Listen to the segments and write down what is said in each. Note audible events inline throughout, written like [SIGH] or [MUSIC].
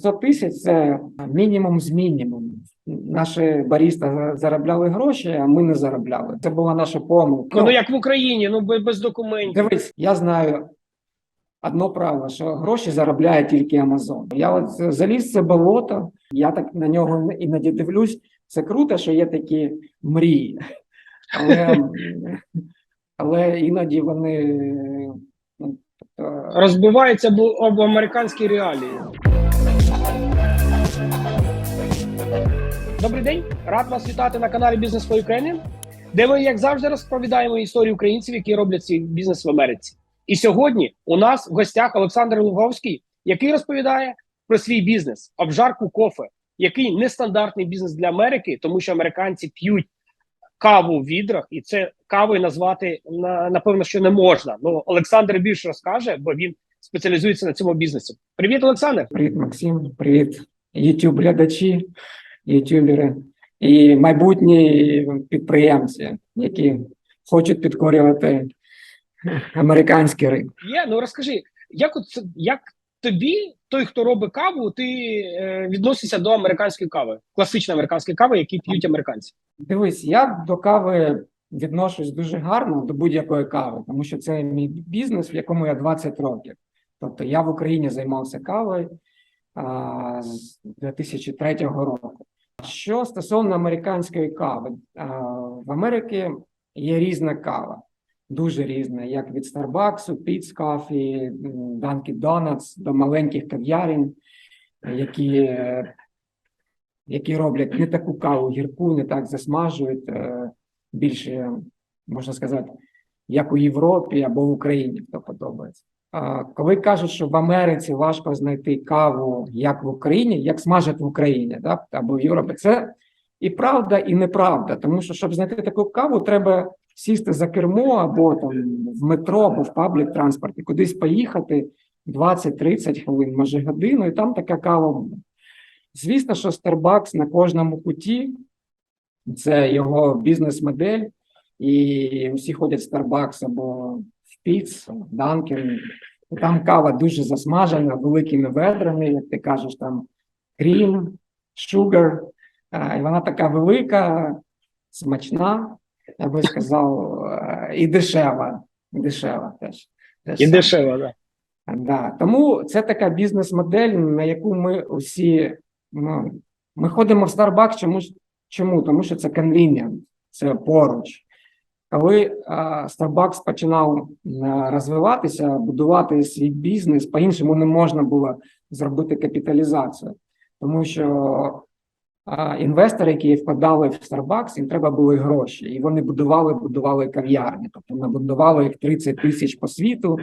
100 тисяч це мінімум з мінімуму. Наші баріста заробляли гроші, а ми не заробляли. Це була наша помилка. Ну як в Україні, ну без, документів. Дивись, я знаю одно правило, що гроші заробляє тільки Амазон. Я от заліз це болото, я так на нього іноді дивлюсь. Це круто, що є такі мрії, але, але іноді вони ну, тобто, Розбивається об американські реалії. Добрий день, рад вас вітати на каналі Бізнес for Ukraine, де ми, як завжди, розповідаємо історію українців, які роблять свій бізнес в Америці. І сьогодні у нас в гостях Олександр Луговський, який розповідає про свій бізнес, обжарку кофе, який нестандартний бізнес для Америки, тому що американці п'ють каву в відрах, і це кавою назвати на, напевно, що не можна. Ну Олександр більше розкаже, бо він спеціалізується на цьому бізнесі. Привіт, Олександр. Привіт, Максим, привіт, youtube глядачі, ютубери і майбутні підприємці, які хочуть підкорювати американський ринок. Є, ну розкажи, як от як тобі, той, хто робить каву, ти е, відносишся до американської кави, класичної американської кави, які п'ють американці. Дивись, я до кави відношусь дуже гарно до будь-якої кави, тому що це мій бізнес, в якому я 20 років. Тобто я в Україні займався кавою а, з 2003 року. Що стосовно американської кави, в Америці є різна кава, дуже різна, як від Starbucks, Coffee, м, Dunkin' Donuts до маленьких кав'ярень, які які роблять не таку каву гірку, не так засмажують, е, більше, можна сказати, як у Європі або в Україні, хто подобається. Коли кажуть, що в Америці важко знайти каву, як в Україні, як смажать в Україні, да? або в Європі, це і правда, і неправда. Тому що, щоб знайти таку каву, треба сісти за кермо або там в метро, або в паблік транспорті, кудись поїхати 20-30 хвилин, може годину, і там така кава буде. Звісно, що Starbucks на кожному куті це його бізнес-модель, і всі ходять в Starbucks або Dunkin'. І Там кава дуже засмажена, великими ведрами, як ти кажеш, там крім, шугар. І вона така велика, смачна, я би сказав, е, і дешева. Дешева теж. теж І саме. дешево, да. Да. Тому це така бізнес-модель, на яку ми усі ну, ми ходимо в Starbucks чому, чому? Тому що це convenient, це поруч. Коли Starbucks починав розвиватися, будувати свій бізнес, по-іншому не можна було зробити капіталізацію, тому що інвестори, які вкладали в Starbucks, їм треба були гроші, і вони будували, будували кав'ярні. Тобто набудували їх 30 тисяч по світу,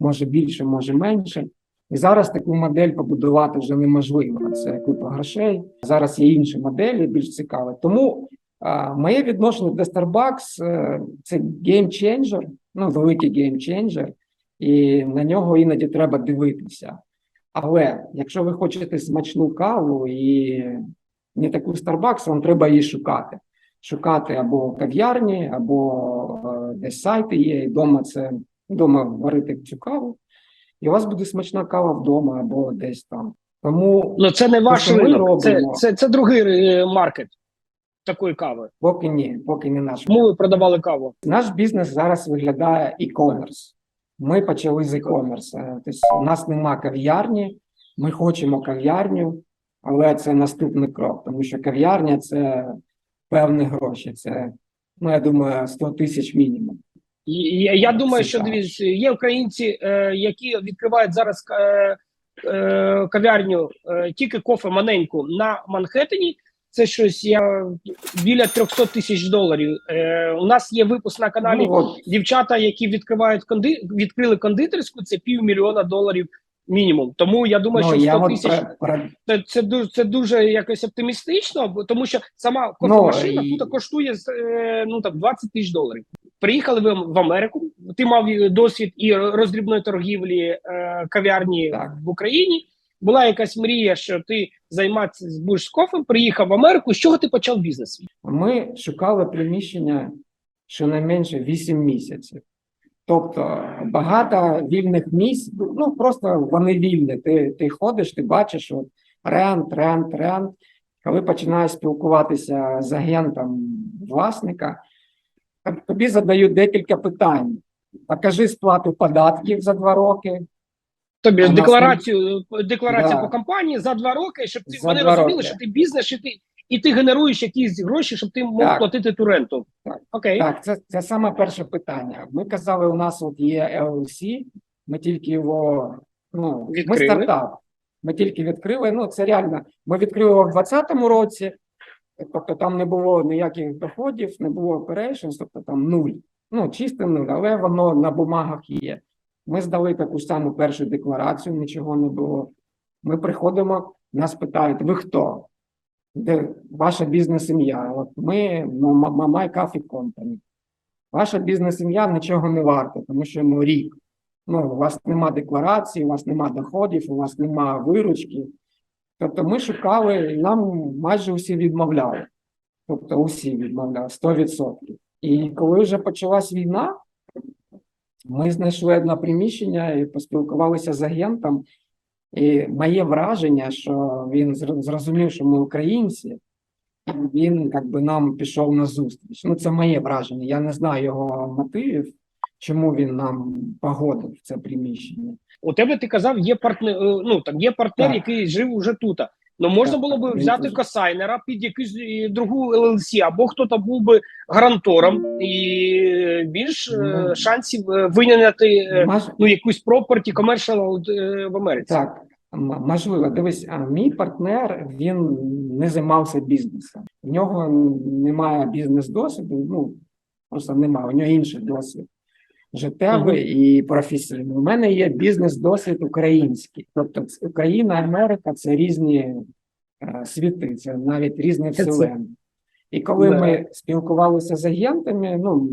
може більше, може менше. І зараз таку модель побудувати вже неможливо. Це купа грошей. Зараз є інші моделі, більш цікаві. Тому моє відношення до Starbucks е, це геймченджер, ну великий геймченджер, і на нього іноді треба дивитися. Але якщо ви хочете смачну каву і не таку Starbucks, вам треба її шукати. Шукати або кав'ярні, або е, десь сайти є, і вдома це вдома варити цю каву, і у вас буде смачна кава вдома або десь там. Тому Ну це не ваш ринок, це, це, це другий е, маркет такої кави. поки ні, поки не наш. Чому ви продавали каву? Наш бізнес зараз виглядає e-commerce. Ми почали з e-commerce. Тобто у нас нема кав'ярні, ми хочемо кав'ярню, але це наступний крок, тому що кав'ярня це певні гроші. Це, ну я думаю, 100 тисяч мінімум. Я, я думаю, що дивіться, є українці, е, які відкривають зараз е, е, кав'ярню е, тільки кофе маленьку на Манхеттені. Це щось я біля 300 тисяч доларів. Е, у нас є випуск на каналі Ну, дівчата, які відкривають конди... відкрили кондитерську, це півмільйона доларів мінімум. Тому я думаю, ну, що я 100 от тисяч про, це, це дуже це дуже якось оптимістично, тому що сама Ну, кофемашина і- тут коштує е, ну там 20 тисяч доларів. Приїхали ви в Америку. Ти мав досвід і роздрібної торгівлі е, кав'ярні в Україні. Була якась мрія, що ти займатися будеш з кофем, приїхав в Америку. З чого ти почав бізнес? Ми шукали приміщення щонайменше 8 місяців. Тобто багато вільних місць, ну просто вони вільні. Ти, ти ходиш, ти бачиш, от Рент, рент, рент. Коли починаєш спілкуватися з агентом власника, тобі задають декілька питань. Покажи сплату податків за два роки. Тобі ж декларацію, декларація Да. по компанії за два роки, щоб ти За вони розуміли, роки. що ти бізнес, і ти, і ти генеруєш якісь гроші, щоб ти мог Так. платити ту ренту. Так. Окей. Так, це, це саме перше питання. Ми казали, у нас от є LLC, ми тільки його, ну, ми стартап. Ми тільки відкрили. Ну, це реально. Ми відкрили його в 2020 році, тобто там не було ніяких доходів, не було operations, тобто там нуль. Ну, чисто нуль, але воно на бумагах є. Ми здали таку саму першу декларацію, нічого не було. Ми приходимо, нас питають, ви хто? Де ваша бізнес-ім'я? От ми ну, My Coffee Company. Ваша бізнес-ім'я нічого не варта, тому що йому рік. Ну, у вас нема декларації, у вас нема доходів, у вас нема виручки. Тобто ми шукали, нам майже усі відмовляли. Тобто усі відмовляли 100%. І коли вже почалась війна, ми знайшли одне приміщення і поспілкувалися з агентом. І моє враження, що він зрозумів, що ми українці, він якби нам пішов на зустріч. Ну, це моє враження. Я не знаю його мотивів, чому він нам погодив це приміщення. У тебе ти казав, є партнер. е, Ну там є партнер, Так. який жив уже тут. Ну можна було би взяти тут. косайнера під якусь е, другу LLC, або хто там був би гарантором, і більш е, Ну. шансів е, виняти е, ну якусь property commercial е, в Америці. Так, можливо, дивись, а мій партнер він не займався бізнесом. У нього немає бізнес-досвіду, ну просто немає, у нього інший досвід. Життєвий і професійний. У мене є бізнес-досвід український. Тобто Україна, Америка це різні е, світи, це навіть різні вселенні. І коли Да. ми спілкувалися з агентами, ну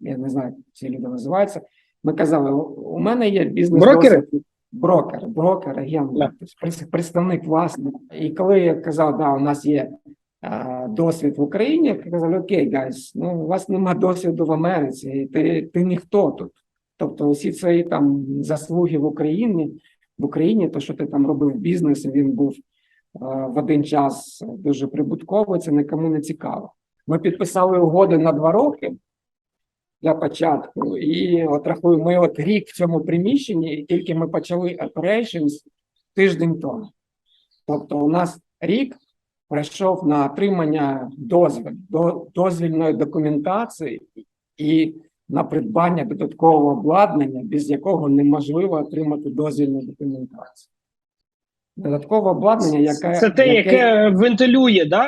я не знаю, як ці люди називаються, ми казали: у мене є бізнес Брокери? Брокер, брокер, агент, тобто представник власника. І коли я казав, да, у нас є досвід в Україні, казали, окей, гайс, ну у вас нема досвіду в Америці, і ти, ти ніхто тут. Тобто усі свої там заслуги в Україні, в Україні, то, що ти там робив бізнес, він був в один час дуже прибутковий, це нікому не цікаво. Ми підписали угоди на два роки для початку, і от рахую, ми от рік в цьому приміщенні, і тільки ми почали operations тиждень тому. Тобто, у нас рік пройшов на отримання дозвіл, до, дозвільної документації і на придбання додаткового обладнання, без якого неможливо отримати дозвільну документацію. Додаткове обладнання, яке, Це те, яке вентилює, да?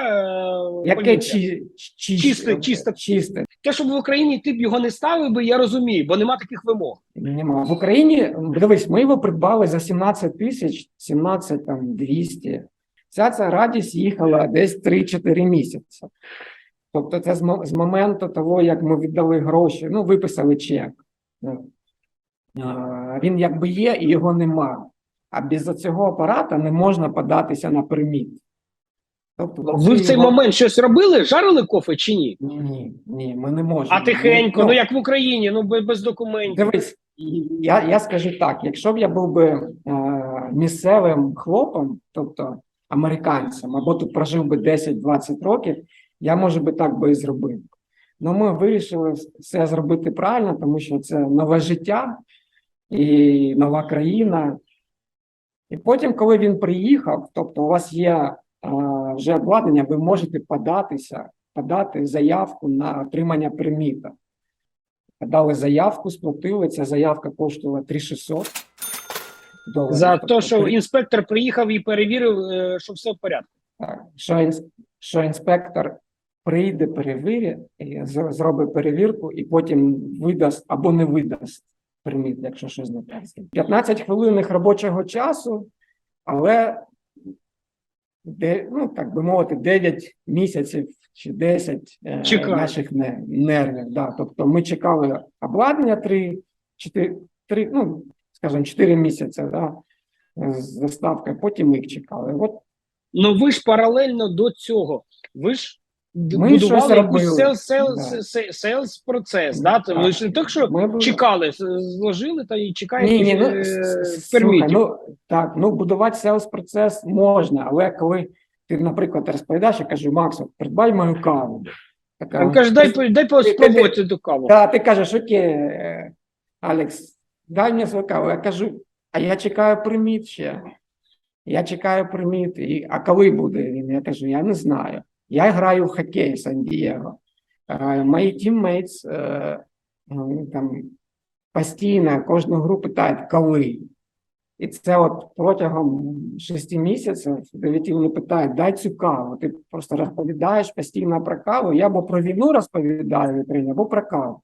яке чи, чи, Чисте, чисте. чисте. Те, щоб в Україні ти б його не ставив би, я розумію, бо нема таких вимог. Нема. В Україні, дивись, ми його придбали за 17 тисяч, 17 там 200. Вся ця радість їхала десь 3-4 місяці. Тобто це з, моменту того, як ми віддали гроші, ну, виписали чек. Е, Він якби є і його нема. А без цього апарата не можна податися на перміт. Тобто, Ви в цей його- момент щось робили? Жарили кофе чи ні? Ні, ні, ми не можемо. А тихенько, Ну, ну як в Україні, ну без документів. Дивись, я, я скажу так: якщо б я був би е, місцевим хлопом, тобто американцем, або тут прожив би 10-20 років, я може би так би і зробив. Ну ми вирішили все зробити правильно, тому що це нове життя і нова країна. І потім, коли він приїхав, тобто у вас є е, вже обладнання, ви можете податися, подати заявку на отримання приміта. Подали заявку, сплатили. Ця заявка коштувала 3600 доларів. За те, що інспектор приїхав і перевірив, е, що все в порядку. так, що, інс- що інспектор прийде, перевірить, і зробить перевірку, і потім видасть або не видасть приміт, якщо щось не так. 15 хвилин робочого часу, але де, ну, так би мовити, 9 місяців чи 10 е, Чекали. наших нервів. Да. Тобто ми чекали обладнання 3, 4, 3 ну, скажімо, 4 місяці да, з доставкою, потім їх чекали. От Ну ви ж паралельно до цього. Ви ж Ми будували робили. селс, селс, Да. се- селс процес. Да? Так. Ви ж не так, що Ми чекали, зложили та і чекаєте Ні, ні, ну, е, ну, так, ну, будувати селс процес можна, але коли ти, наприклад, розповідаєш, я кажу, Макс, от придбай мою каву. Така, Він каже, дай, по- дай ти- спробувати ту каву. Да, ти кажеш, окей, е, Алекс, дай мені свою каву. Я кажу, а я чекаю приміт ще. Я чекаю приміт. І, а коли буде він? Я кажу, я не знаю. Я граю в хокей в Сан-Дієго. Мої тіммейтс е, там постійно кожну гру питають, коли. І це от протягом шести місяців, дев'яти вони питають, дай цю каву. Ти просто розповідаєш постійно про каву. Я або про війну розповідаю в вітрині, або про каву.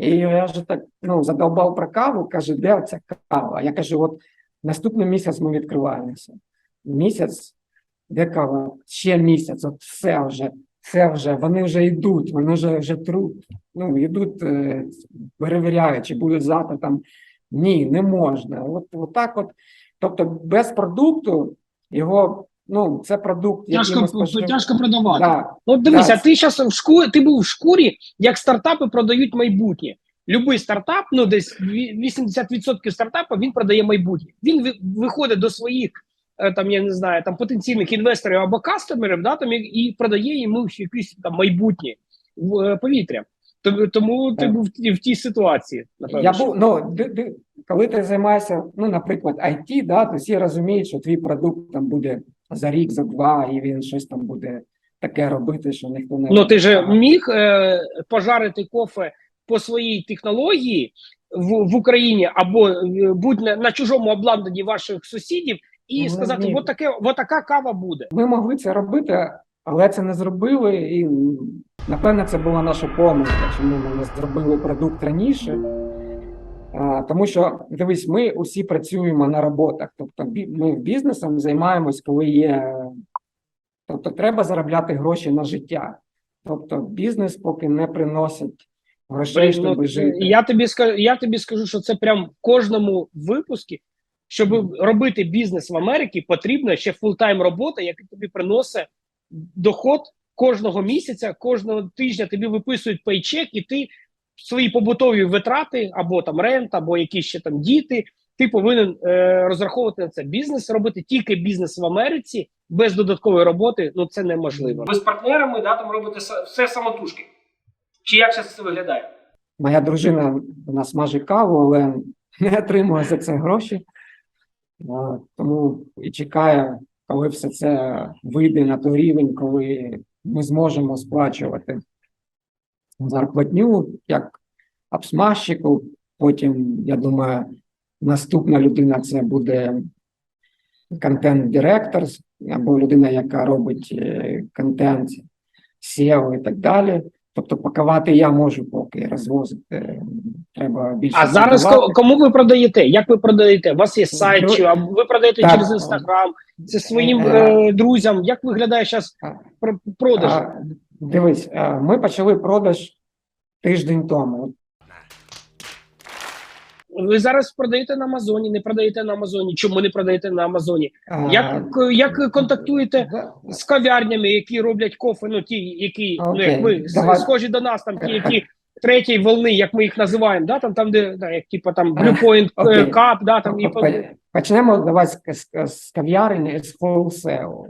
І я ж так ну, задовбав про каву, каже, де ця кава? Я кажу, от наступний місяць ми відкриваємося. Місяць, де кава? Ще місяць, от все вже, все вже, вони вже йдуть, вони вже вже труть, ну, йдуть, е, перевіряють, чи буде завтра там. Ні, не можна. От, от так от. Тобто без продукту його, ну, це продукт, який Тяжко, ми спожив- тяжко продавати. Да, от дивися, Да. ти зараз в шкурі, ти був в шкурі, як стартапи продають майбутнє. Любий стартап, ну десь 80% стартапу він продає майбутнє. Він виходить до своїх е, там, я не знаю, там потенційних інвесторів або кастомерів, да, там і, продає йому якесь там майбутнє в е, повітря. Тому, ти був в, тій- ситуації. Напевно, Я був, ну, коли ти займаєшся, ну, наприклад, IT, да, то всі розуміють, що твій продукт там буде за рік, за два, і він щось там буде таке робити, що ніхто не Ну ти же міг е, пожарити кофе по своїй технології в, в Україні або е, будь на, на чужому обладнанні ваших сусідів, і Ну, сказати: ні. от таке, от така кава буде. Ми могли це робити, але це не зробили, і напевно це була наша помилка, чому ми не зробили продукт раніше. Тому що дивись, ми усі працюємо на роботах. Тобто, ми бізнесом займаємось, коли є. Тобто, треба заробляти гроші на життя. Тобто, бізнес поки не приносить грошей, щоб ну, жити. я тобі скажу, я тобі скажу, що це прям в кожному випуску. Щоб робити бізнес в Америці, потрібна ще фултайм робота, яка тобі приносить доход кожного місяця, кожного тижня тобі виписують пейчек, і ти свої побутові витрати, або там рент, або якісь ще там діти. Ти повинен е, розраховувати на це бізнес, робити тільки бізнес в Америці без додаткової роботи. Ну це неможливо. Ви з партнерами да, там робите все самотужки. Чи як це виглядає? Моя дружина вона смажить каву, але [LAUGHS] не отримує за це гроші. Тому і чекає, коли все це вийде на той рівень, коли ми зможемо сплачувати зарплатню як обсмажчику. Потім, я думаю, наступна людина це буде контент-директор або людина, яка робить е, контент, SEO і так далі. Тобто пакувати я можу поки розвозити. Треба більше. А зараз продавати. ко- кому ви продаєте? Як ви продаєте? У вас є сайт, Дру- чи ви продаєте Так. через інстаграм, це своїм Е, е, друзям? Як виглядає зараз продаж? А, дивись, ми почали продаж тиждень тому. Ви зараз продаєте на Амазоні, не продаєте на Амазоні. Чому не продаєте на Амазоні? А, Як, як контактуєте да, з кав'ярнями, які роблять кофе? Ну ті, які ну як ви с- давай. схожі до нас, там ті, які третьої волни, як ми їх називаємо, да там, там де да, як типа там Blue Point е, Cup, да там і Почнемо давай з, з, кав'ярні з wholesale.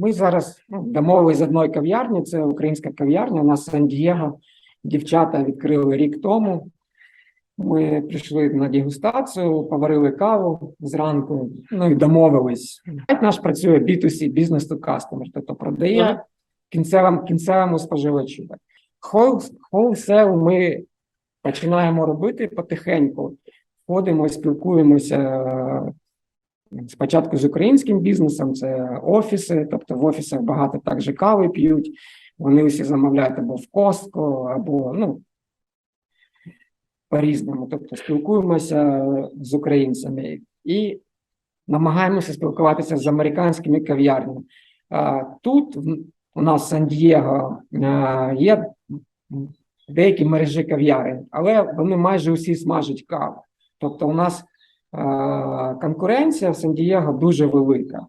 Ми зараз ну, домовились з одної кав'ярні, це українська кав'ярня на Сан-Дієго. Дівчата відкрили рік тому. Ми прийшли на дегустацію, поварили каву зранку, ну і домовились. Наш працює B2C, business to customer, тобто продає кінцевому, кінцевому споживачу. Wholesale ми починаємо робити потихеньку. Ходимо, спілкуємося е, спочатку з українським бізнесом, це офіси, тобто в офісах багато також кави п'ють. Вони усі замовляють або в Костко, або ну, по-різному. Тобто спілкуємося з українцями і намагаємося спілкуватися з американськими кав'ярнями. Тут у нас в Сан-Дієго е, є деякі мережі кав'ярень, але вони майже усі смажать каву. Тобто, у нас е, конкуренція в Сан-Дієго дуже велика.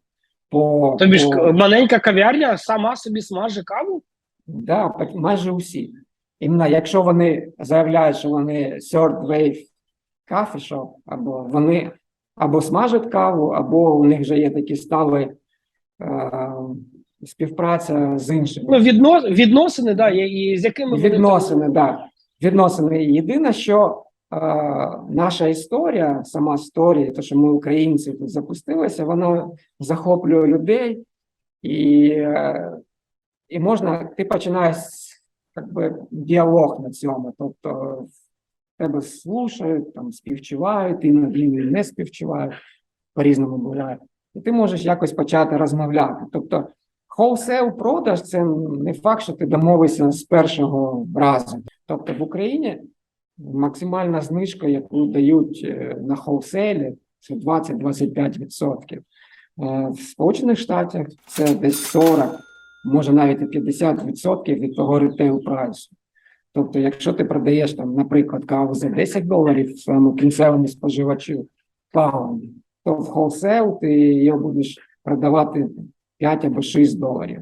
по, Тобі ж по- маленька кав'ярня сама собі смаже каву? Да, майже усі. Іменно якщо вони заявляють, що вони third wave coffee shop, або вони або смажать каву, або у них вже є такі стали е, співпраця з іншими. Ну, відно, відносини, да, і, з якими вони Відносини, да. Відносини. Єдине, що наша історія, сама історія, те, що ми українці тут запустилися, вона захоплює людей, і, е, і можна, ти починаєш би, діалог на цьому. Тобто тебе слушають, там співчувають, іноді не співчувають, по-різному буває. І ти можеш якось почати розмовляти. Тобто, Wholesale продаж це не факт, що ти домовишся з першого разу. Тобто в Україні максимальна знижка, яку дають е, на холселі, це 20-25%. Е, В Сполучених Штатах це десь 40, може навіть і 50% від того ретейл прайсу. Тобто, якщо ти продаєш там, наприклад, каву за 10 доларів своєму кінцевому споживачу паунді, то в холсейл ти його будеш продавати 5 або 6 доларів.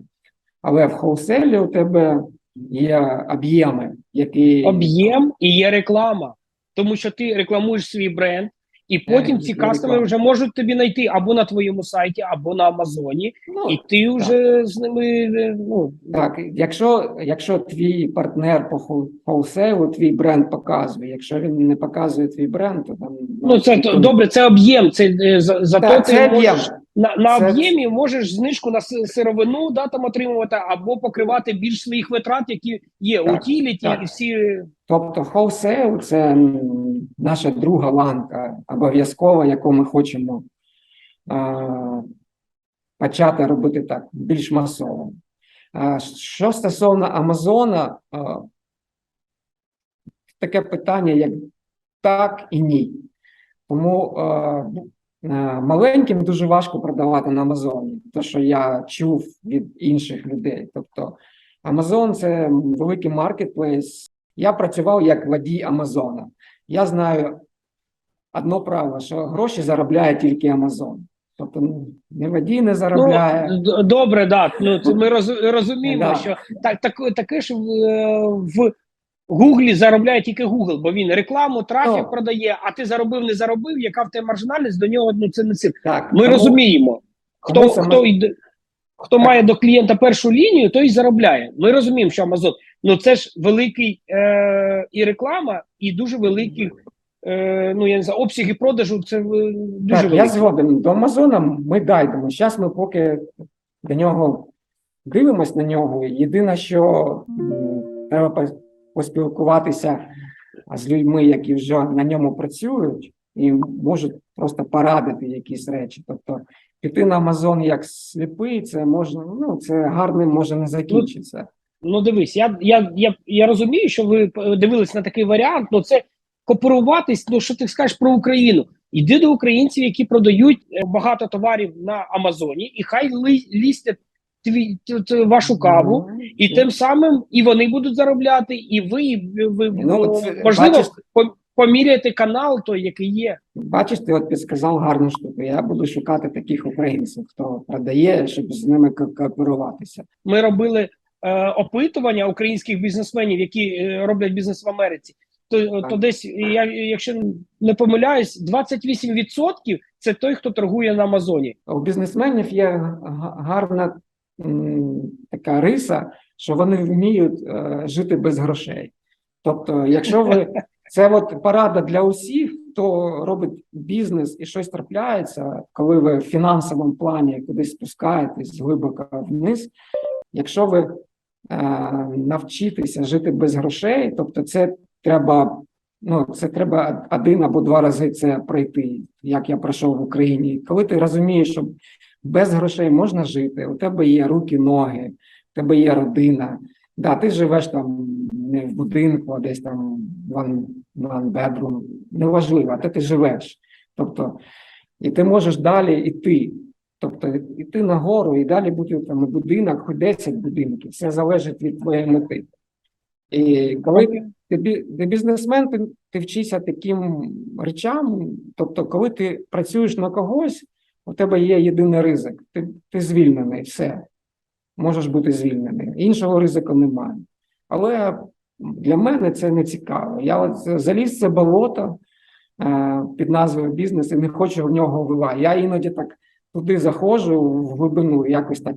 Але в холселі у тебе є об'єми, які об'єм і є реклама. Тому що ти рекламуєш свій бренд, і потім Е, ці є кастомери вже можуть тобі знайти або на твоєму сайті, або на Амазоні, ну, і ти вже з ними е, ну, так, якщо, якщо твій партнер по хол- холсейлу твій бренд показує, якщо він не показує твій бренд, то там ну це то, добре, це об'єм. Це е, за, за Так, то це ти об'єм. можеш на, на Це- об'ємі можеш знижку на сировину да, там отримувати, або покривати більш своїх витрат, які є Так, утіліті так. і всі. Тобто wholesale – це наша друга ланка обов'язкова, яку ми хочемо а, почати робити так, більш масово. А, що стосовно Амазона, а, таке питання, як так і ні. Тому а, а, маленьким дуже важко продавати на Амазоні, те, що я чув від інших людей. Тобто Амазон це великий маркетплейс. Я працював як водій Амазона. Я знаю одно правило, що гроші заробляє тільки Амазон. Тобто ну, не водій не заробляє. Ну, добре, да. Ну, ми розуміємо, Да. що так, так, таке ж в, е, в Гуглі заробляє тільки Google, бо він рекламу, трафік Ну. продає, а ти заробив, не заробив, яка в тебе маржинальність, до нього ну, це не цим. так, Ми тому- розуміємо, хто, тому саме- хто, йде, хто має до клієнта першу лінію, той і заробляє. Ми розуміємо, що Amazon, ну це ж великий е, і реклама, і дуже великий, е, ну я не знаю, обсяги продажу. Це е, дуже Так, великий. я згоден. До Амазона ми дійдемо. Зараз ми поки до нього дивимось на нього. Єдине, що треба поспілкуватися з людьми, які вже на ньому працюють, і можуть просто порадити якісь речі. Тобто піти на Амазон як сліпий, це можна, ну це гарним може не закінчитися. Ну, дивись, я, я, я, я розумію, що ви дивились на такий варіант, але це кооперуватись, ну що ти скажеш про Україну? Йди до українців, які продають е, багато товарів на Амазоні, і хай лістять твій вашу каву, Ну, і тим самим і вони будуть заробляти, і ви, і ви Ну, це, можливо бачиш, по- канал, той, який є. Бачиш, ти от підсказав гарну штуку. Я буду шукати таких українців, хто продає, щоб з ними ко- кооперуватися. Ми робили е, опитування українських бізнесменів, які е, роблять бізнес в Америці. То, то десь, я, якщо не помиляюсь, 28% це той, хто торгує на Амазоні. У бізнесменів є гарна така риса, що вони вміють е, жити без грошей. Тобто, якщо ви [LAUGHS] це от порада для усіх, хто робить бізнес і щось трапляється, коли ви в фінансовому плані кудись спускаєтесь глибоко вниз. Якщо ви е, навчитеся жити без грошей, тобто це треба. Ну, це треба один або два рази це пройти, як я пройшов в Україні. Коли ти розумієш, що без грошей можна жити, у тебе є руки, ноги, у тебе є родина. Да, ти живеш там не в будинку, а десь там one, one bedroom, неважливо, а де ти живеш. Тобто, і ти можеш далі йти. Тобто йти нагору і далі бути там будинок, хоч 10 будинків. Все залежить від твоєї мети. І коли ти, ти, ти бізнесмен, ти, ти вчишся таким речам. Тобто, коли ти працюєш на когось, у тебе є єдиний ризик. Ти, ти звільнений, все. Можеш бути звільнений. Іншого ризику немає. Але для мене це не цікаво. Я от заліз це болото е, під назвою бізнес і не хочу в нього вилазити. Я іноді так туди заходжу в глибину, якось так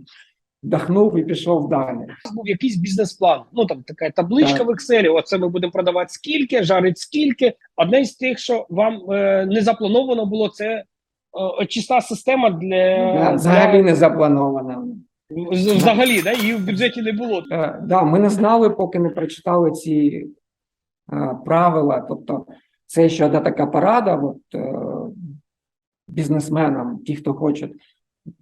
вдохнув і пішов далі. Був якийсь бізнес-план. Ну там така табличка Так. в Excel, Оце ми будемо продавати скільки, жарить скільки. Одне з тих, що вам е, не заплановано було, це очисна система для взагалі не заплановано. для- з- взагалі, да, її в бюджеті не було. Е, да, ми не знали, поки не прочитали ці е, правила. Тобто, це ще одна така порада от, е, бізнесменам, ті, хто хочуть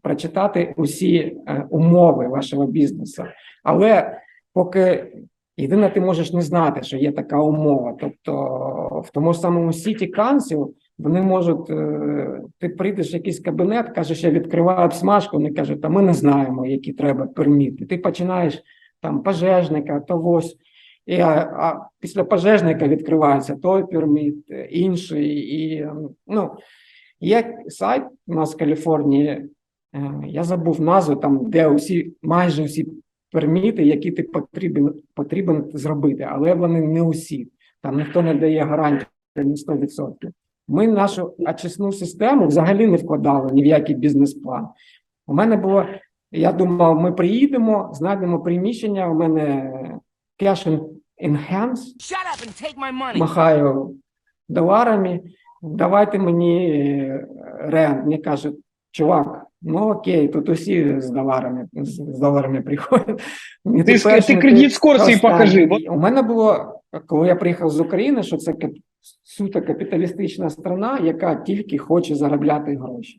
прочитати усі е, умови вашого бізнесу. Але поки єдине, ти можеш не знати, що є така умова. Тобто, в тому ж самому City Council вони можуть, е, ти прийдеш в якийсь кабінет, кажеш, я відкриваю обсмажку, вони кажуть, а ми не знаємо, які треба перміти. Ти починаєш там пожежника, то ось. І, а, а після пожежника відкривається той перміт, е, інший. І, ну, є сайт у нас в Каліфорнії, е, я забув назву, там, де усі, майже усі перміти, які ти потрібен, потрібен зробити, але вони не усі. Там ніхто не дає гарантію на 100%. Ми нашу очисну систему взагалі не вкладали ні в який бізнес-план. У мене було, я думав, ми приїдемо, знайдемо приміщення, у мене cash in- in hands, Shut up and take my money. махаю доларами, давайте мені е, рент. Мені кажуть, чувак, ну окей, тут усі з доларами, з, з доларами приходять. Ні, Ти, ти кредит скор свій покажи. У мене було, коли я приїхав з України, що це суто капіталістична страна, яка тільки хоче заробляти гроші.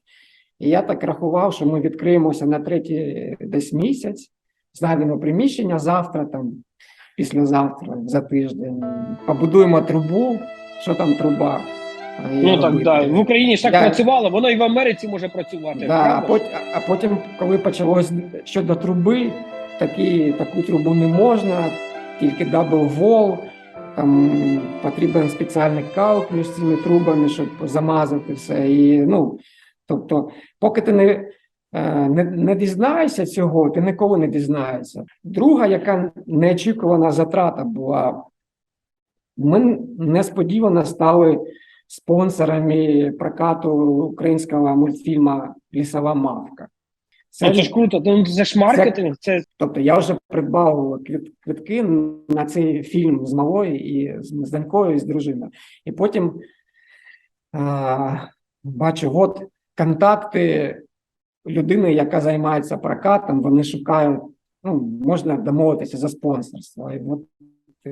І я так рахував, що ми відкриємося на третій десь місяць, знайдемо приміщення завтра, там, післязавтра, за тиждень, побудуємо трубу. Що там труба? е, ну так робити. да, в Україні ж так Я- працювало, воно і в Америці може працювати. Да, а, потім, а потім, коли почалось щодо труби, такі, таку трубу не можна, тільки дабл вол, там потрібен спеціальний калк між цими трубами, щоб замазати все. І, ну, тобто, поки ти не, е, не, не дізнаєшся цього, ти ніколи не дізнаєшся. Друга, яка неочікувана затрата була, ми несподівано стали спонсорами прокату українського мультфільму Лісова мавка. Це ж круто, ну, це ж маркетинг, це Тобто я вже придбав квит- квитки на цей фільм з малою і з донькою, і з дружиною. І потім а, бачу, от контакти людини, яка займається прокатом, вони шукають, ну, можна домовитися за спонсорство. І от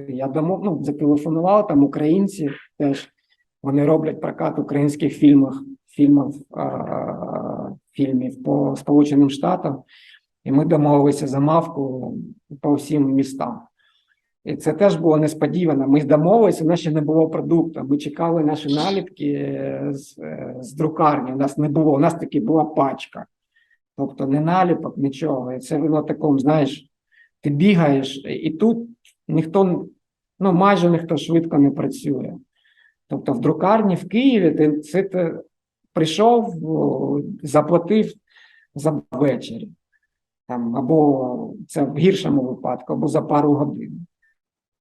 я домов, ну, зателефонував, там українці теж вони роблять прокат українських фільмів, фільмів, а, фільмів по Сполученим Штатам. І ми домовилися за мавку по всім містам. І це теж було несподівано. Ми домовилися, у нас ще не було продукту. Ми чекали наші наліпки з, е, з друкарні. У нас не було, у нас таки була пачка. Тобто не наліпок, нічого. І це воно такому, знаєш, ти бігаєш, і тут ніхто, ну майже ніхто швидко не працює. Тобто в друкарні в Києві ти, це прийшов, заплатив за ввечері там, або це в гіршому випадку, або за пару годин.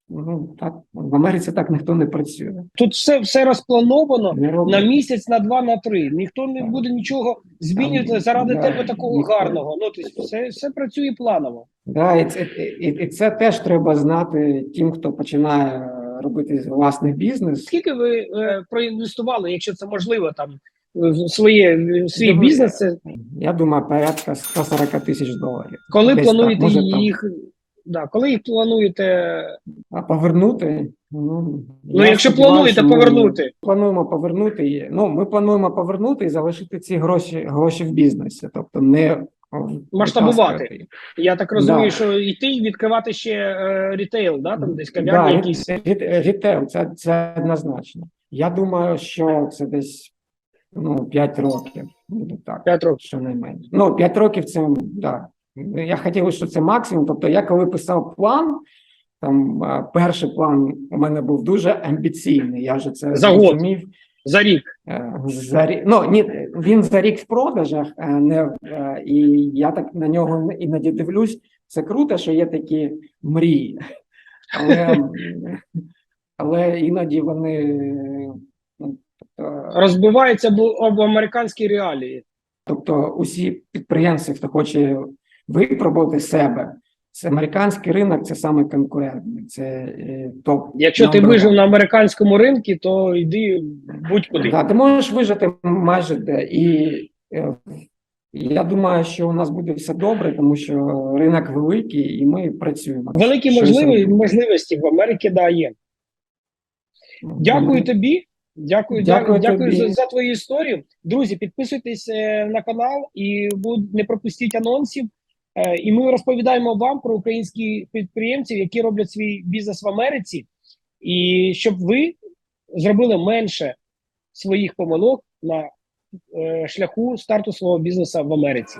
Ну, так, в Америці так ніхто не працює. тут все, все розплановано на місяць, на два, на три. Ніхто не Так. буде нічого змінювати Там, заради да, тебе такого ніхто. гарного. Ну тобто все, все працює планово. Да, і, це, і, і це теж треба знати тим, хто починає робити власний бізнес. Скільки ви е, проінвестували, якщо це можливо, там своє свій Думаю, бізнес? Це Я думаю, порядка 140 тисяч доларів. коли Десь так, плануєте може, там. їх? Да, коли їх плануєте? А повернути? Ну, Ну, якщо плануєте ми повернути. Плануємо повернути. Ну, ми плануємо повернути і залишити ці гроші, гроші в бізнесі, тобто не Масштабувати. Я так розумію, Да. що йти і відкривати ще е, рітейл, да, там десь кав'ярні Да, якісь. рі- рі- рітейл, це, це однозначно. Я думаю, що це десь ну, 5 років. Буде так. 5 років. Щонайменше. Ну, 5 років це да. Я хотів, що це максимум. Тобто, я коли писав план, там перший план у мене був дуже амбіційний. Я вже це За год. за рік. Е, За рік, ну, ні, він за рік в продажах, е, не, е, і я так на нього іноді дивлюсь. Це круто, що є такі мрії, але, [LAUGHS] але іноді вони Розбивається бу- об американські реалії. тобто усі підприємці, хто хоче випробувати себе, це американський ринок, це саме конкурентний, це е, топ. Якщо ти вижив на американському ринку, то йди будь-куди. Да, ти можеш вижити майже де. І е, я думаю, що у нас буде все добре, тому що ринок великий, і ми працюємо. Великі можливі, можливості в Америці да, є. Дякую тобі. Дякую, дякую, Дякую за, за твою історію. Друзі, підписуйтесь е, на канал і не пропустіть анонсів. Е, і ми розповідаємо вам про українських підприємців, які роблять свій бізнес в Америці, і щоб ви зробили менше своїх помилок на е, шляху старту свого бізнесу в Америці.